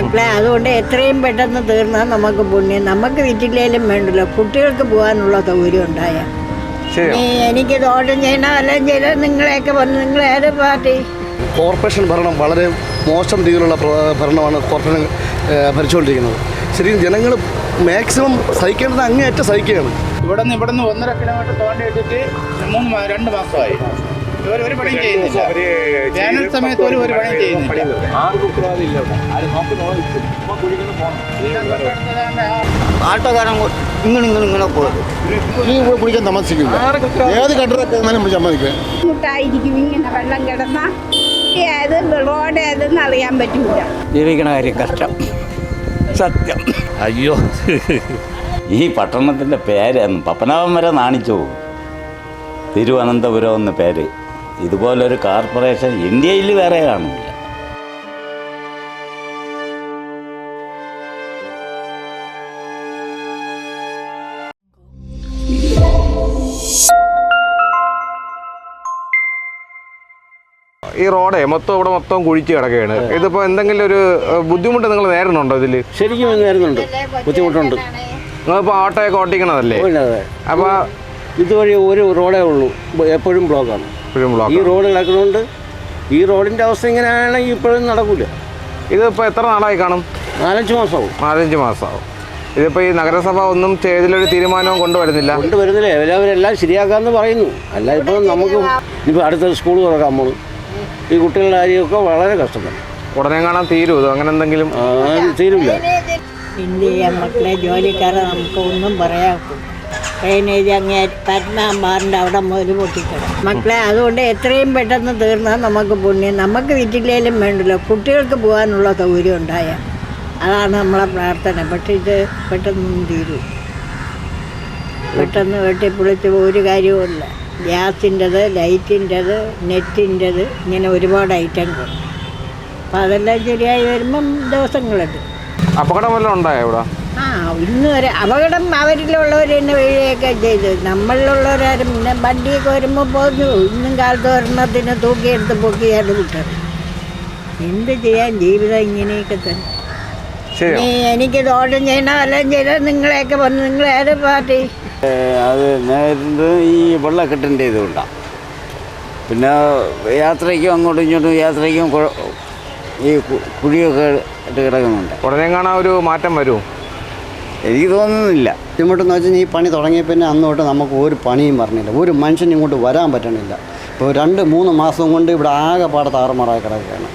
മക്കളെ അതുകൊണ്ട് എത്രയും പെട്ടെന്ന് തീർന്നാൽ നമുക്ക് പുണ്യം. നമുക്ക് വിറ്റില്ലേലും വേണ്ടല്ലോ. കുട്ടികൾക്ക് പോകാനുള്ള സൗകര്യം ഉണ്ടായ. എനിക്ക് ദോഷം ചെയ്യണം അല്ലെങ്കിൽ ചെയ്താൽ നിങ്ങളെയൊക്കെ പറഞ്ഞു നിങ്ങൾ ഏത് പാർട്ടി? കോർപ്പറേഷൻ ഭരണം വളരെ മോശം രീതിയിലുള്ള ഭരണമാണ് കോർപ്പറേഷൻ ഭരിച്ചുകൊണ്ടിരിക്കുന്നത്. ശരിക്കും ജനങ്ങൾ മാക്സിമം സഹിക്കേണ്ടത് അങ്ങേയറ്റം സഹിക്കുകയാണ്. ഇവിടെ നിന്ന് ഇവിടെ നിന്ന് ഒന്നര കിലോമീറ്റർ തോണ്ടി ഇട്ടിട്ട് മൂന്ന് രണ്ട് മാസമായി. ഒരു പണിയും ചെയ്യുന്നില്ല. വേനൽ സമയത്ത് ഒരു ഒരു പണിയും ചെയ്യുന്നില്ല. ആട്ടോക്കാരൻ ഇങ്ങനെ ഇങ്ങനെ ഇങ്ങനെ പോകും ഈ ഇവിടെ പിടിക്കാൻ താമസിക്കില്ല ഏത് കണ്ടറൊക്കെ എന്നാലും നമ്മൾ മതി ബുദ്ധിമുട്ടായിരിക്കും ഇങ്ങനെ വെള്ളം കിടന്ന. ഏത് റോഡ് ഏതെന്ന് അറിയാൻ പറ്റൂല. ജീവിക്കണ കാര്യം കഷ്ടം. സത്യം. അയ്യോ. ഈ പട്ടണത്തിന്റെ പേര് പപ്പനാഭം വരെ നാണിച്ചു പോകും. തിരുവനന്തപുരം എന്ന പേര്. ഇതുപോലൊരു കോർപ്പറേഷൻ ഇന്ത്യയിൽ വേറെ കാണില്ല ഈ റോഡേ മൊത്തം ഇവിടെ മൊത്തം കുഴിച്ച് കിടക്കുകയാണ്. ഇതിപ്പോ എന്തെങ്കിലും ഒരു ബുദ്ധിമുട്ട് നിങ്ങൾ നേരിടുന്നുണ്ടോ ഇതിൽ? ശരിക്കും വരുന്നുണ്ട് ബുദ്ധിമുട്ടുണ്ട്. നിങ്ങളിപ്പോ ഓട്ടോയൊക്കെ ഓട്ടിക്കണതല്ലേ അപ്പൊ ഇതുവഴി ഒരു റോഡേ ഉള്ളൂ. എപ്പോഴും ബ്ലോക്കാണ്. ഈ റോഡ് കിടക്കുന്നതുകൊണ്ട് ഈ റോഡിന്റെ അവസ്ഥ ഇങ്ങനെയാണെങ്കിൽ ഇപ്പോഴും നടക്കൂല. ഇതിപ്പോ എത്ര നാളായി കാണും? നാലഞ്ച് മാസമാവും നാലഞ്ച് മാസമാവും ഇതിപ്പോ ഈ നഗരസഭ ഒന്നും ചെയ്തിലൊരു തീരുമാനവും കൊണ്ടുവരുന്നില്ല. കൊണ്ടുവരുന്നില്ലേ. എല്ലാവരെല്ലാം ശരിയാക്കാമെന്ന് പറയുന്നു. അല്ല ഇപ്പോൾ നമുക്ക് ഇപ്പോൾ അടുത്ത സ്കൂൾ തുറക്കാൻ പോകും ഈ കുട്ടികളുടെ കാര്യമൊക്കെ വളരെ കഷ്ടമാണ് ഉടനെ കാണാൻ തീരുമോ അങ്ങനെ എന്തെങ്കിലും? ആ, തീരില്ല എന്ത് ചെയ്യാം മക്കളെ ജോലിക്കാരെ നമുക്ക് ഒന്നും പറയാൻ ഡ്രെയിനേജ് അങ്ങേ അവിടെ മുതൽ പൊട്ടിക്കണം മക്കളെ അതുകൊണ്ട് എത്രയും പെട്ടെന്ന് തീർന്നാൽ നമുക്ക് പുണ്യം. നമുക്ക് വിറ്റില്ലേലും വേണ്ടല്ലോ. കുട്ടികൾക്ക് പോകാനുള്ള സൗകര്യം ഉണ്ടായ അതാണ് നമ്മളെ പ്രാർത്ഥന. പക്ഷെ ഇത് പെട്ടെന്നൊന്നും തീരൂ. പെട്ടെന്ന് വെട്ടിപ്പൊളിച്ച് ഒരു കാര്യവുമില്ല. ഗ്യാസിന്റെത് ലൈറ്റിന്റെത് നെറ്റിന്റെത് ഇങ്ങനെ ഒരുപാട് ഐറ്റങ്ങൾ. അപ്പം അതെല്ലാം ശരിയായി വരുമ്പം ദിവസങ്ങളുണ്ട് അപകടം വല്ലതും ഉണ്ടായോ ഇവിടെ? ആ ഇന്ന് വരെ അപകടം അവരിലുള്ളവർ തന്നെ വഴിയൊക്കെ ചെയ്തു. നമ്മളിലുള്ളവരാരും പിന്നെ വണ്ടിയൊക്കെ വരുമ്പോൾ പോന്നു. ഇന്നും കാലത്ത് ഒരെണ്ണത്തിന് തൂക്കിയെടുത്ത് പൊക്കിയാണ് വിട്ടത് എന്ത് ചെയ്യാൻ ജീവിതം ഇങ്ങനെയൊക്കെ തന്നെ. നീ എനിക്ക് ദോഷം ചെയ്യണോ? എല്ലാം ചെയ്താൽ നിങ്ങളെയൊക്കെ പറഞ്ഞു നിങ്ങൾ ഏത് പാർട്ടി? അത് നേരിട്ട് ഈ വെള്ളക്കെട്ടിന്റെ ഇതുകൊണ്ടാണ് പിന്നെ യാത്രയ്ക്കും അങ്ങോട്ടും ഇങ്ങോട്ടും യാത്രയ്ക്കും ഈ കുഴിയൊക്കെ ഇട്ട് കിടക്കുന്നുണ്ട്. ഉടനെ കാണാൻ ഒരു മാറ്റം വരൂ എനിക്ക് തോന്നുന്നില്ല. ബുദ്ധിമുട്ടെന്ന് വെച്ചാൽ ഈ പണി തുടങ്ങിയ പിന്നെ അന്നോട്ട് നമുക്ക് ഒരു പണിയും പറഞ്ഞില്ല ഒരു മനുഷ്യനും ഇങ്ങോട്ട് വരാൻ പറ്റണില്ല. ഇപ്പോൾ രണ്ട് മൂന്ന് മാസം കൊണ്ട് ഇവിടെ ആകെ പാടത്ത് താറുമാറായി കിടക്കുകയാണ്.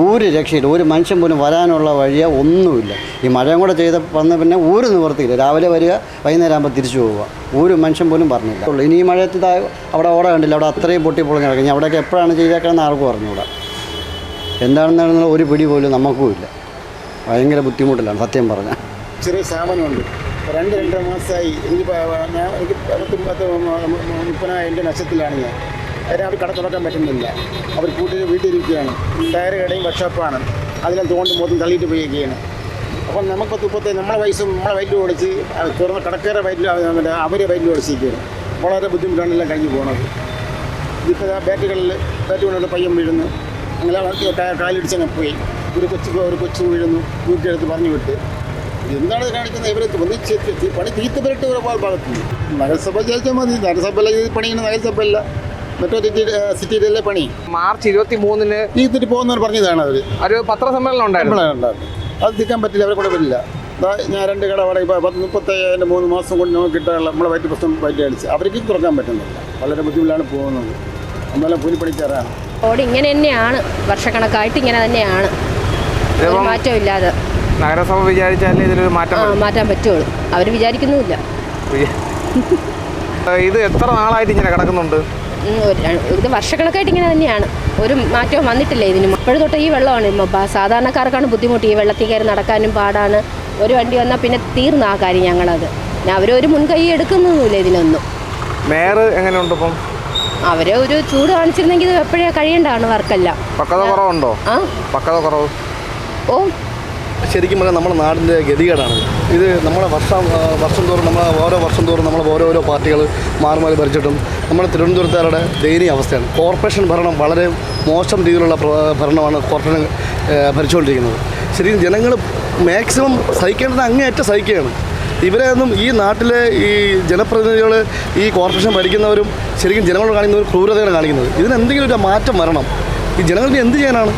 ഒരു രക്ഷയില്ല. ഒരു മനുഷ്യൻ പോലും വരാനുള്ള വഴിയോ ഒന്നുമില്ല. ഈ മഴയും കൂടെ ചെയ്ത വന്ന പിന്നെ ഒരു നിവർത്തിയില്ല രാവിലെ വരിക വൈകുന്നേരം ആകുമ്പോൾ തിരിച്ചു പോവുക. ഒരു മനുഷ്യൻ പോലും പറഞ്ഞില്ല ഇനി ഈ മഴയത്ത് അവിടെ ഓട കണ്ടില്ല. അവിടെ അത്രയും പൊട്ടി പൊളിഞ്ഞ് കിടക്കും അവിടെയൊക്കെ എപ്പോഴാണ് ചെയ്തേക്കണമെന്ന് ആർക്കും അറിഞ്ഞുകൂടാ എന്താണെന്നുള്ള ഒരു പിടി പോലും നമുക്കും ഇല്ല. ഭയങ്കര ബുദ്ധിമുട്ടിലാണ് സത്യം പറഞ്ഞാൽ. ചെറിയ സ്ഥാപനമുണ്ട്. രണ്ട് രണ്ടര മാസമായി എനിക്ക് ഞാൻ എനിക്ക് പത്ത് മുപ്പതിനായിരം എന്റെ നഷ്ടത്തിലാണ് ഞാൻ. അതിനെ അവർ കട തുറക്കാൻ പറ്റുന്നില്ല. അവർ കൂട്ടി വീട്ടിലിരിക്കുകയാണ്. ടയർ കടയും വർക്ക്ഷോപ്പാണ്. അതിനെ തോണ്ടി മൊത്തം തള്ളിയിട്ട് പോയിരിക്കുകയാണ്. അപ്പം നമുക്ക് തുപ്പത്തെ നമ്മളെ വയസ്സും നമ്മളെ വയറ്റിൽ ഓടിച്ച് തുറന്ന കടക്കാരെ വയറ്റിൽ മറ്റേ അവരെ വയറ്റിൽ ഓടിച്ചിരിക്കുകയാണ്. വളരെ ബുദ്ധിമുട്ടാണ് എല്ലാം കഴിഞ്ഞ് പോകുന്നത് ഇപ്പോൾ ബാറ്റുകളിൽ ബാറ്റ് കൊണ്ടുള്ള പയ്യൻ വീഴുന്നു. അങ്ങനെ കാലിടിച്ചങ്ങനെ പോയി. ഒരു കൊച്ചു ഒരു കൊച്ചു വീഴുന്നു. തൂക്കിയെടുത്ത് പറഞ്ഞു വിട്ട്. എന്താണ് ഇത് കാണിക്കുന്നത് ഇവരെ ഒന്നിച്ചെത്തി പണി ചെ- പണി തീർത്തപ്പെട്ട് ഒരു ഭാഗത്ത് നഗരസഭ ചോദിച്ചാൽ മതി. നഗരസഭ ഈ പണിയുന്ന നഗരസഭ അല്ല മെട്രോ സിറ്റി സിറ്റിയിലല്ലേ പണി? മാർച്ച് ഇരുപത്തി മൂന്നിന് തീർത്തിട്ട് പോകുന്നവർ പറഞ്ഞതാണ് അവർ ഒരു പത്രസമ്മേളനം ഉണ്ടായിരുന്നു. ഉണ്ടായിരുന്നു. അത് തീർക്കാൻ പറ്റില്ല അവരെ കൂടെ പറ്റില്ല. ഞാൻ രണ്ട് കട അവിടെ ഇപ്പോൾ പത്ത് മുപ്പത്തയ്യായിരം മൂന്ന് മാസം കൊണ്ട് നമുക്ക് കിട്ടാനുള്ള നമ്മളെ വയറ്റ് പ്രശ്നം വയറ്റ് അടിച്ച്. അവർക്ക് തുറക്കാൻ പറ്റുന്നില്ല. വളരെ ബുദ്ധിമുട്ടിലാണ് പോകുന്നത്. നമ്മളെല്ലാം കൂലിപ്പണിക്കാരാണ് റോഡ് ഇങ്ങനെ തന്നെയാണ്. വർഷക്കണക്കായിട്ട് ഇങ്ങനെ തന്നെയാണ്. മാറ്റമില്ലാതെ നഗരസഭ വിചാരിച്ചാലേ ഇതിലൊരു മാറ്റം. മാറ്റാൻ പറ്റുള്ളൂ. അവർ വിചാരിക്കുന്നുമില്ല. ഇത് എത്ര നാളായിട്ട് ഇങ്ങനെ കിടക്കുന്നുണ്ട്? ഇത് വർഷക്കണക്കായിട്ട് ഇങ്ങനെ തന്നെയാണ്. ഒരു മാറ്റവും വന്നിട്ടില്ല ഇതിന് ഇപ്പോഴും തൊട്ട് ഈ വെള്ളമാണ് സാധാരണക്കാർക്കാണ് ബുദ്ധിമുട്ട് ഈ വെള്ളത്തിൽ കയറി നടക്കാനും പാടാണ്. ഒരു വണ്ടി വന്നാൽ പിന്നെ തീർന്ന ആ കാര്യം ഞങ്ങളത്. അവരൊരു മുൻകൈ എടുക്കുന്നൊന്നുമില്ല ഇതിനൊന്നും മേയർ എങ്ങനെയുണ്ട് ഇപ്പം? അവർ ഒരു ചൂട് കാണിച്ചിരുന്നെങ്കിൽ ഇത് എപ്പോഴേ കഴിയേണ്ടതാണ് വർക്കെല്ലാം. പക്കത കുറവുണ്ടോ? ആ. പക്കത കുറവ്? ഓ ശരിക്കും പറഞ്ഞാൽ നമ്മുടെ നാടിന്റെ ഗതികേടാണ് ഇത്. നമ്മുടെ വർഷം വർഷം തോറും നമ്മൾ ഓരോ വർഷം തോറും നമ്മൾ ഓരോരോ പാർട്ടികൾ മാറി മാറി ഭരിച്ചിട്ടും നമ്മുടെ തിരുവനന്തപുരത്തുകാരുടെ ദയനീയ അവസ്ഥയാണ്. കോർപ്പറേഷൻ ഭരണം വളരെ മോശം രീതിയിലുള്ള ഭരണമാണ് കോർപ്പറേഷൻ ഭരിച്ചുകൊണ്ടിരിക്കുന്നത്. ശരിക്കും ജനങ്ങൾ മാക്സിമം സഹിക്കേണ്ടത് അങ്ങേയറ്റം സഹിക്കുകയാണ്. ഇവരെ ഒന്നും ഈ നാട്ടിലെ ഈ ജനപ്രതിനിധികൾ ഈ കോർപ്പറേഷൻ ഭരിക്കുന്നവരും ശരിക്കും ജനങ്ങളോട് കാണിക്കുന്നവർ ക്രൂരതയാണ് കാണിക്കുന്നത്. ഇതിന് എന്തെങ്കിലും ഒരു മാറ്റം വരണം. ഈ ജനങ്ങൾക്ക് എന്ത് ചെയ്യാനാണ്?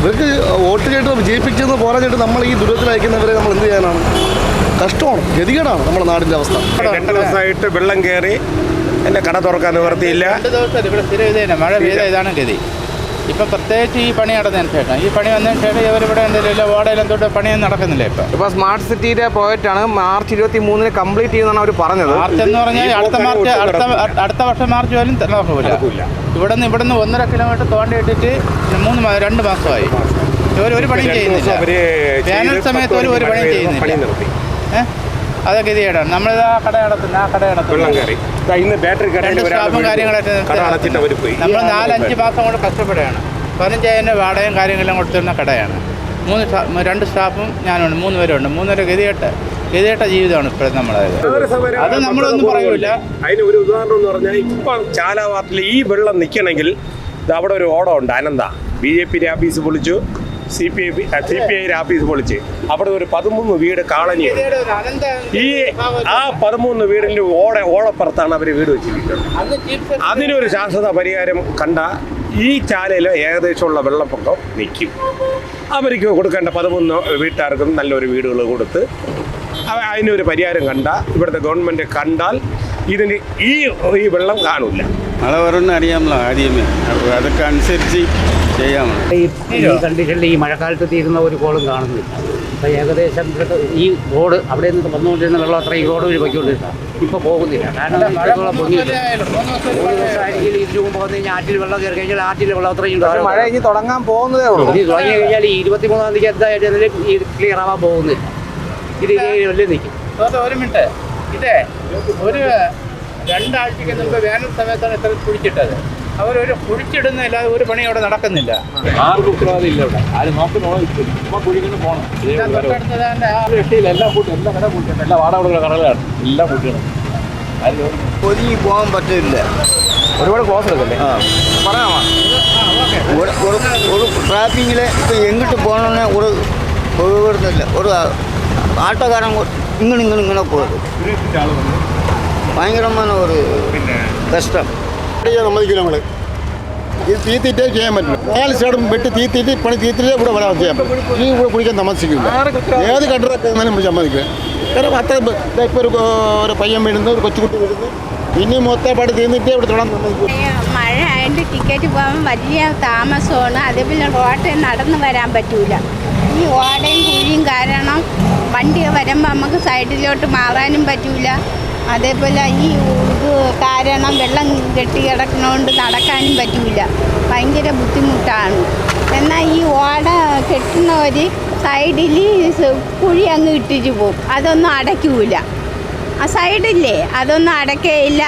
ഇവർക്ക് വോട്ട് ചെയ്തിട്ട് വിജയിപ്പിച്ചെന്ന് പോരാഞ്ഞിട്ട് നമ്മൾ ഈ ദുരിതത്തിൽ അയക്കുന്നവരെ നമ്മൾ എന്ത് ചെയ്യാനാണ്? കഷ്ടമാണ് ഗതികേടാണ് നമ്മുടെ നാടിന്റെ അവസ്ഥ. രണ്ട് ദിവസമായിട്ട് വെള്ളം കയറി എന്റെ കട തുറക്കാൻ നിവർത്തിയില്ല. രണ്ട് ദിവസം ഇവിടെ സ്ഥിരം മഴ പെയ്ത ഇതാണ് ഗതി. ഇപ്പം പ്രത്യേകിച്ച് ഈ പണി നടന്നതിന് ശേഷം ഈ പണി വന്നതിന് ശേഷം ഇവരിവിടെ എന്തെങ്കിലും ഓടയിലും തൊട്ട് പണിയൊന്നും നടക്കുന്നില്ല ഇപ്പം. ഇപ്പൊ സ്മാർട്ട് സിറ്റിയുടെ പ്രോജക്റ്റാണ് മാർച്ച് ഇരുപത്തി മൂന്നിന് കംപ്ലീറ്റ് ചെയ്യുന്നതാണ് അവർ പറഞ്ഞത്. മാർച്ച് എന്ന് പറഞ്ഞാൽ അടുത്ത മാർച്ച് അടുത്ത അടുത്ത വർഷം മാർച്ച് പോലും നടക്കില്ല ഇവിടെ നിന്ന് ഇവിടെ നിന്ന് ഒന്നര കിലോമീറ്റർ തോണ്ടി ഇട്ടിട്ട് മൂന്ന് രണ്ട് മാസമായി. ഇവർ ഒരു പണിയും ചെയ്യുന്നില്ല. വേനൽ സമയത്ത് ഒരു പണിയും പണി ചെയ്യുന്നില്ല. ഏഹ്? അതൊക്കെ ഗതികേടാണ് നമ്മളിത് ആ കട നടത്തുന്ന ആ കട വെള്ളം നടത്തുന്ന കയറി. ദാ ഇന്ന് ബാറ്ററി കടയിൽ രണ്ട് ഒരാൾ സ്റ്റാഫും വീണു. കാര്യങ്ങളൊക്കെ കട അടച്ചിട്ട് അവർ പോയി. നമ്മൾ നാലഞ്ച് മാസം കൊണ്ട് കഷ്ടപ്പെടുകയാണ്. പതിനഞ്ചായിരം വാടകയും കാര്യങ്ങളും കൊടുത്തിരുന്ന കടയാണ്. മൂന്ന് സ്റ്റാ- രണ്ട് സ്റ്റാഫും ഞാനുണ്ട്. മൂന്ന് പേരുണ്ട്. മൂന്നുപേരെ ഗതികെട്ട ഗതികെട്ട ജീവിതമാണ് ഇപ്പോഴും നമ്മളത് അത് നമ്മളൊന്നും പറയൂല. അതിന് ഒരു ഉദാഹരണം എന്ന് പറഞ്ഞാൽ ഇപ്പൊ ചാലാവാട്ടിൽ ഈ വെള്ളം നിൽക്കണമെങ്കിൽ ഇത് അവിടെ ഒരു ഓടം ഉണ്ട്. Anantha. B J P office പൊളിച്ചു C P I C P I office പൊളിച്ച്. അവിടെ ഒരു പതിമൂന്ന് വീട് കാളനിയുണ്ട് ഈ ആ പതിമൂന്ന് വീടിന്റെ ഓട ഓടപ്പുറത്താണ് അവർ വീട് വെച്ചിരിക്കുന്നത്. അതിനൊരു ശാശ്വത പരിഹാരം കണ്ട ഈ ചാലയിൽ ഏകദേശമുള്ള വെള്ളപ്പൊക്കം നിൽക്കും അവർക്ക് കൊടുക്കേണ്ട പതിമൂന്ന് വീട്ടുകാർക്കും നല്ലൊരു വീടുകൾ കൊടുത്ത് അതിനൊരു പരിഹാരം കണ്ട ഇവിടുത്തെ ഗവൺമെന്റ് കണ്ടാൽ ഇതിന് ഈ ഈ വെള്ളം കാണില്ല മഴ അറിയാമല്ലോ ആദ്യമേ. അപ്പോൾ അതൊക്കെ അനുസരിച്ച് ഈ ഈ കണ്ടീഷനിൽ ഈ മഴക്കാലത്ത് തീരുന്ന ഒരു കോളും കാണുന്നില്ല. അപ്പോൾ ഏകദേശം ഈ റോഡ് അവിടെ നിന്ന് വന്നുകൊണ്ടിരുന്ന വെള്ളം അത്ര ഈ റോഡ് വഴി പൊയ്ക്കൊണ്ടിരുന്ന. ഇപ്പോൾ പോകുന്നില്ല. കാരണം പൊങ്ങിയില്ല മൂന്ന് ദിവസമായിരിക്കും ഇതിന് മുമ്പ് വന്നു കഴിഞ്ഞാൽ ആറ്റിൽ വെള്ളം കയറി കഴിഞ്ഞാൽ ആറ്റിൽ വെള്ളം അത്രയും മഴ ഇനി തുടങ്ങാൻ പോകുന്നതേ ഉള്ളൂ. ഇനി തുടങ്ങി കഴിഞ്ഞാൽ ഈ ഇരുപത്തിമൂന്നാം തീയതി എന്തായാലും ഈ ക്ലിയർ ആവാൻ പോകുന്നില്ല. ഇത് ലെവലിൽ നിൽക്കും ഒരു മിനിറ്റ്. ഇതേ ഒരു രണ്ടാഴ്ചക്ക് നമുക്ക് വേനൽ സമയത്താണ് ഇത്ര കുഴിച്ചിട്ടത്. അവരൊരു കുഴിച്ചിടുന്നില്ല ഒരു പണി അവിടെ നടക്കുന്നില്ല. ആർക്കും ഉത്തരവാദിത്തം ഇല്ല ഇവിടെ. ആരും നോക്കുന്നോ ചുമ്മാ കുഴിക്കുന്നു പോകണം എല്ലാം കൂട്ടി എല്ലാം കട കൂട്ടിയാണ് എല്ലാ വാടകയുള്ള കടകളാണ്. എല്ലാം കൂട്ടിയാണ് ഒതുങ്ങി പോകാൻ പറ്റില്ല. ഒരുപാട് ക്ലോസ് എടുക്കല്ലേ? പറയാമോ? ഒരു ട്രാഫിക്കിൽ ഇപ്പോൾ എങ്ങോട്ട് പോകണമെന്ന് ഒരു പോകുന്നില്ല ഒരു ആട്ടോക്കാരൻ ഇങ്ങനെ ഇങ്ങനെ ഇങ്ങനെ പോകും ഭയങ്കരമായ ഒരു കഷ്ടം. ചെയ്യാൻ സമ്മതിക്കില്ല നമ്മൾ തീത്തിട്ടേ ചെയ്യാൻ പറ്റില്ല. നാല് സൈഡും വെട്ടി തീത്തിട്ട് പണി തീത്തിട്ടേ ഇവിടെ വരാൻ ചെയ്യാൻ പറ്റും ഈ ഇവിടെ കുടിക്കാൻ സമ്മതിക്കില്ല ഏത് കണ്ടറൊക്കെ നമ്മൾ സമ്മതിക്കുക കാരണം അത്ര ഇപ്പോൾ ഒരു ഒരു പയ്യൻ വീഴുന്നു ഒരു കൊച്ചുകുട്ടി വീഴുന്നു. ഇനി മൊത്തപ്പാട് തീർന്നിട്ടേ ഇവിടെ സമ്മതിക്കും മഴ ആയതുകൊണ്ട് ടിക്കറ്റ് പോകാൻ വലിയ താമസമാണ്. അതേപോലെ റോട്ടിൽ നടന്നു വരാൻ പറ്റൂല. ഈ ഓടയും കുഴിയും കാരണം വണ്ടി വരുമ്പോൾ നമുക്ക് സൈഡിലോട്ട് മാറാനും പറ്റൂല. അതേപോലെ ഈ ഇത് കാരണം വെള്ളം കെട്ടി കിടക്കണോണ്ട് നടക്കാനും പറ്റില്ല ഭയങ്കര ബുദ്ധിമുട്ടാണ്. എന്നാൽ ഈ ഓട കെട്ടുന്നവർ സൈഡിൽ കുഴി അങ്ങ് ഇട്ടിട്ട് പോകും അതൊന്നും അടയ്ക്കൂല. ആ സൈഡില്ലേ? അതൊന്നും അടയ്ക്കയില്ല.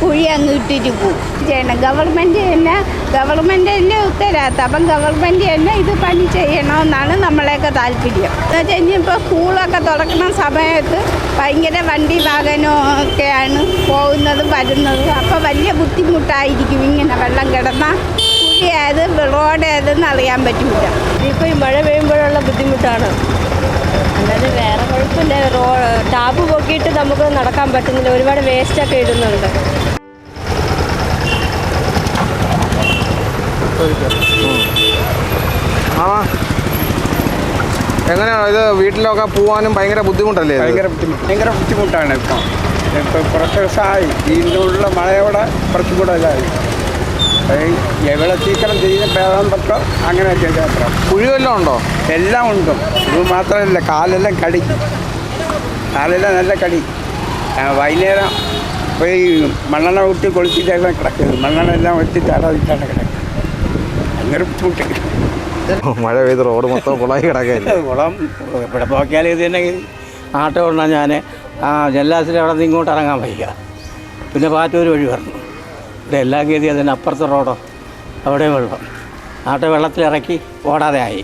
കുഴി അങ്ങ് ഇട്ടിട്ട് പോകും ചെയ്യണം ഗവൺമെന്റ് തന്നെ ഗവൺമെന്റ് തന്നെ ഉത്തരവാദിത്തം. അപ്പം ഗവൺമെന്റ് തന്നെ ഇത് പണി ചെയ്യണമെന്നാണ് നമ്മളെയൊക്കെ താല്പര്യം. എന്ന് വെച്ച് കഴിഞ്ഞാൽ സ്കൂളൊക്കെ തുറക്കുന്ന സമയത്ത് ഭയങ്കര വണ്ടി വാഹനവും ഒക്കെയാണ് പോകുന്നതും വരുന്നതും. അപ്പോൾ വലിയ ബുദ്ധിമുട്ടായിരിക്കും ഇങ്ങനെ വെള്ളം കിടന്നാൽ കുഴി ഏത് അറിയാൻ പറ്റില്ല ഇപ്പോൾ ഈ മഴ പെയ്യുമ്പോഴുള്ള ബുദ്ധിമുട്ടാണ്. അല്ലാതെ വേറെ കുഴപ്പമില്ല. റോ ടാപ്പ് പൊക്കിയിട്ട് നമുക്ക് നടക്കാൻ പറ്റുന്നില്ല. ഒരുപാട് വേസ്റ്റൊക്കെ ഇടുന്നുണ്ട്. ആ. എങ്ങനെയാണ് ഇത് വീട്ടിലൊക്കെ പോവാനും ഭയങ്കര ബുദ്ധിമുട്ടല്ലേ? ഭയങ്കര ബുദ്ധിമുട്ട്. ഭയങ്കര ബുദ്ധിമുട്ടാണ് ഇപ്പം. ഇപ്പം കുറച്ച് ദിവസമായി. ഇതിനുള്ള മഴയോടെ കുറച്ച് കൂടുതലായി എവിടെ സീക്കിരം ചെയ്യുന്ന ഭേദം പറ്റോ. അങ്ങനെ ചെയ്തേക്കാം കുഴി ഉണ്ടോ? എല്ലാം ഉണ്ട്. ഇത് മാത്രമല്ല കാലെല്ലാം കടി. കാലെല്ലാം നല്ല കടി. വൈകുന്നേരം പോയി മണ്ണെണ്ണ കുത്തി കൊളിച്ചിട്ടാണ് കിടക്കുന്നത് മണ്ണെണ്ണ എല്ലാം വെച്ചിട്ട് അടവിട്ടാണ് കിടക്കുന്നത്. ഭയങ്കര ബുദ്ധിമുട്ട് മഴ പെയ്ത് റോഡ് മൊത്തം കുളമായി കിടക്കല്ലേ കുളം ഇവിടെ നോക്കിയാൽ ഇത് തന്നെ ആട്ടോ കൊണ്ടാണ് ഞാൻ. ആ ജല്ലാസിൽ അവിടെ നിന്ന് ഇങ്ങോട്ട് ഇറങ്ങാൻ വയ്യ. പിന്നെ പാറ്റൂർ വഴി വരണം ഇവിടെ എല്ലാ ഗതി അതിന് അപ്പുറത്തെ റോഡോ അവിടെ വെള്ളം. ആട്ടോ വെള്ളത്തിലിറക്കി ഓടാതെ ആയി.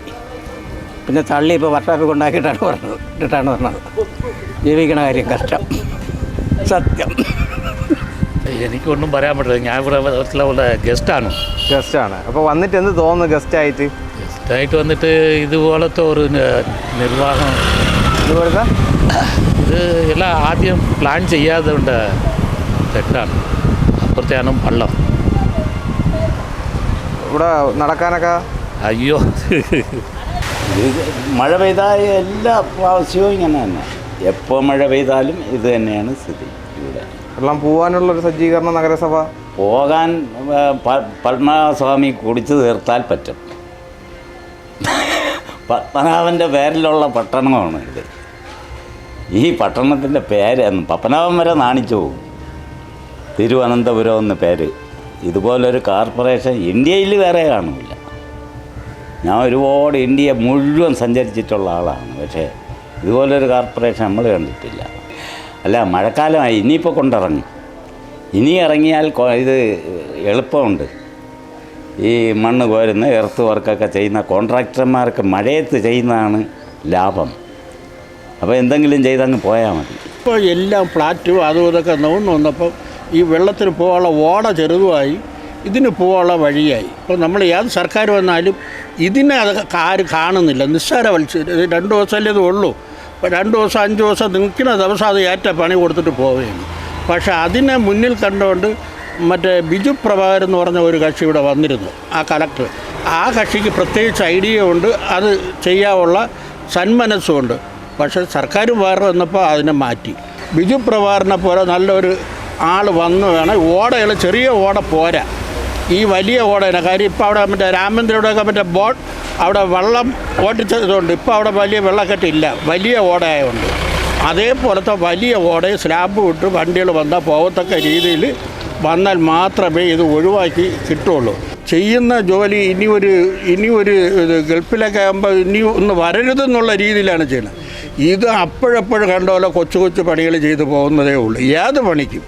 പിന്നെ തള്ളി ഇപ്പോൾ വർഷാപ്പ് കൊണ്ടാക്കിയിട്ടാണ് പറഞ്ഞത്. ഇട്ടിട്ടാണ് പറഞ്ഞത്. ജീവിക്കണ കാര്യം കഷ്ടം. സത്യം. എനിക്കൊന്നും പറയാൻ പറ്റില്ല. ഞാൻ ഇവിടെ ഉള്ള ഗസ്റ്റാണ് ഗസ്റ്റാണ് ആണ്. അപ്പൊ വന്നിട്ട് എന്ത് തോന്നുന്നു ഗസ്റ്റായിട്ട് ഗസ്റ്റായിട്ട് വന്നിട്ട് ഇതുപോലത്തെ ഒരു നിർവാഹം. ഇതുപോലത്തെ? ഇത് എല്ലാം ആദ്യം പ്ലാൻ ചെയ്യാതെ ഉണ്ട് തെറ്റാണ്. അപ്പുറത്തെയാണ് വള്ളം. ഇവിടെ നടക്കാനൊക്കെ? അയ്യോ. മഴ പെയ്താൽ എല്ലാ പ്രാവശ്യവും ഇങ്ങനെ തന്നെ. എപ്പോൾ മഴ പെയ്താലും ഇത് തന്നെയാണ് സ്ഥിതി ഇവിടെ. വെള്ളം പോകാനുള്ള ഒരു സജ്ജീകരണം നഗരസഭ? പോകാൻ പത്മനാഭസ്വാമി കുടിച്ചു തീർത്താൽ പറ്റും. പത്മനാഭന്റെ പേരിലുള്ള പട്ടണമാണ് ഇത്. ഈ പട്ടണത്തിന്റെ പേര് പത്മനാഭൻ വരെ നാണിച്ചു പോകും. തിരുവനന്തപുരം എന്ന പേര്. ഇതുപോലൊരു കോർപ്പറേഷൻ ഇന്ത്യയിൽ വേറെ കാണില്ല ഞാൻ ഒരുപാട് ഇന്ത്യ മുഴുവൻ സഞ്ചരിച്ചിട്ടുള്ള ആളാണ്. പക്ഷേ ഇതുപോലൊരു കോർപ്പറേഷൻ നമ്മൾ കണ്ടിട്ടില്ല. അല്ല മഴക്കാലമായി ഇനിയിപ്പോൾ കൊണ്ടിറങ്ങും. ഇനി ഇറങ്ങിയാൽ ഇത് എളുപ്പമുണ്ട്. ഈ മണ്ണ് കോരുന്ന എർത്ത് വർക്കൊക്കെ ചെയ്യുന്ന കോൺട്രാക്ടർമാർക്ക് മഴയത്ത് ചെയ്യുന്നതാണ് ലാഭം. അപ്പോൾ എന്തെങ്കിലും ചെയ്തങ്ങ് പോയാൽ മതി. ഇപ്പോൾ എല്ലാം ഫ്ലാറ്റും അതും ഇതൊക്കെ നൂന്ന് വന്നപ്പോൾ ഈ വെള്ളത്തിന് പോകാനുള്ള ഓട ചെറുതുമായി ഇതിന് പോകാനുള്ള വഴിയായി. ഇപ്പോൾ നമ്മൾ ഏത് സർക്കാർ വന്നാലും ഇതിനെ അത് ആരും കാണുന്നില്ല. നിസ്സാര മത്സ്യം രണ്ട് ദിവസമല്ലേ ഇത് ഉള്ളൂ. രണ്ട് ദിവസം അഞ്ച് ദിവസം നിൽക്കുന്ന ദിവസം അത് ഏറ്റ പണി കൊടുത്തിട്ട് പോവുകയാണ്. പക്ഷേ അതിനെ മുന്നിൽ കണ്ടുകൊണ്ട് മറ്റേ ബിജു പ്രഭാകർ എന്ന് പറഞ്ഞ ഒരു കക്ഷി ഇവിടെ വന്നിരുന്നു ആ കലക്ടർ. ആ കക്ഷിക്ക് പ്രത്യേകിച്ച് ഐഡിയ ഉണ്ട് അത് ചെയ്യാനുള്ള സന്മനസ്സുമുണ്ട് പക്ഷേ സർക്കാർ വേറെ വന്നപ്പോൾ അതിനെ മാറ്റി. ബിജു പ്രഭാകരനെ പോലെ നല്ലൊരു ആൾ വന്നു വേണം ഓടകൾ ചെറിയ ഓട പോരാ. ഈ വലിയ ഓടേനെ കാര്യം ഇപ്പോൾ അവിടെ മറ്റേ രാമേന്ദ്രയുടെയൊക്കെ മറ്റേ ബോട്ട് അവിടെ വെള്ളം ഓടിച്ചതുകൊണ്ട് ഇപ്പോൾ അവിടെ വലിയ വെള്ളക്കെട്ടില്ല. വലിയ ഓടയായതുകൊണ്ട് അതേപോലത്തെ വലിയ ഓടയെ സ്ലാബ് വിട്ട് വണ്ടികൾ വന്നാൽ പോകത്തക്ക രീതിയിൽ വന്നാൽ മാത്രമേ ഇത് ഒഴിവാക്കി കിട്ടുള്ളൂ. ചെയ്യുന്ന ജോലി ഇനി ഒരു ഇനി ഒരു ഗൾഫിലൊക്കെ ആകുമ്പോൾ ഇനി ഒന്ന് വരരുതെന്നുള്ള രീതിയിലാണ് ചെയ്യുന്നത്. ഇത് അപ്പോഴപ്പോഴും കണ്ടോലോ കൊച്ചു കൊച്ചു പണികൾ ചെയ്തു പോകുന്നതേ ഉള്ളൂ. ഏത് പണിക്കും.